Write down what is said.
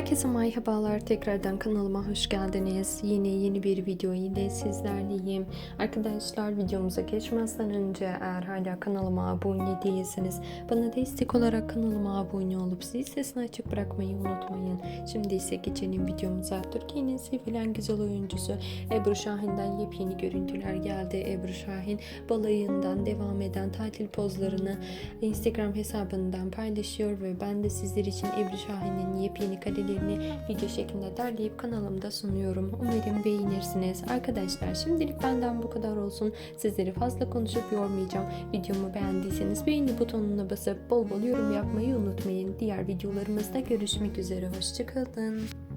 Herkese merhabalar. Tekrardan kanalıma hoş geldiniz. Yine yeni bir video ile sizlerleyim. Arkadaşlar videomuza geçmezden önce eğer hala kanalıma abone değilseniz bana destek olarak kanalıma abone olup zil sesini açık bırakmayı unutmayın. Şimdi ise geçelim videomuza. Türkiye'nin sevilen güzel oyuncusu Ebru Şahin'den yepyeni görüntüler geldi. Ebru Şahin balayından devam eden tatil pozlarını Instagram hesabından paylaşıyor ve ben de sizler için Ebru Şahin'in yepyeni karelerini video şeklinde derleyip kanalımda sunuyorum. Umarım beğenirsiniz. Arkadaşlar şimdilik benden bu kadar olsun. Sizleri fazla konuşup yormayacağım. Videomu beğendiyseniz beğeni butonuna basıp bol bol yorum yapmayı unutmayın. Diğer videolarımızda görüşmek üzere. Hoşçakalın.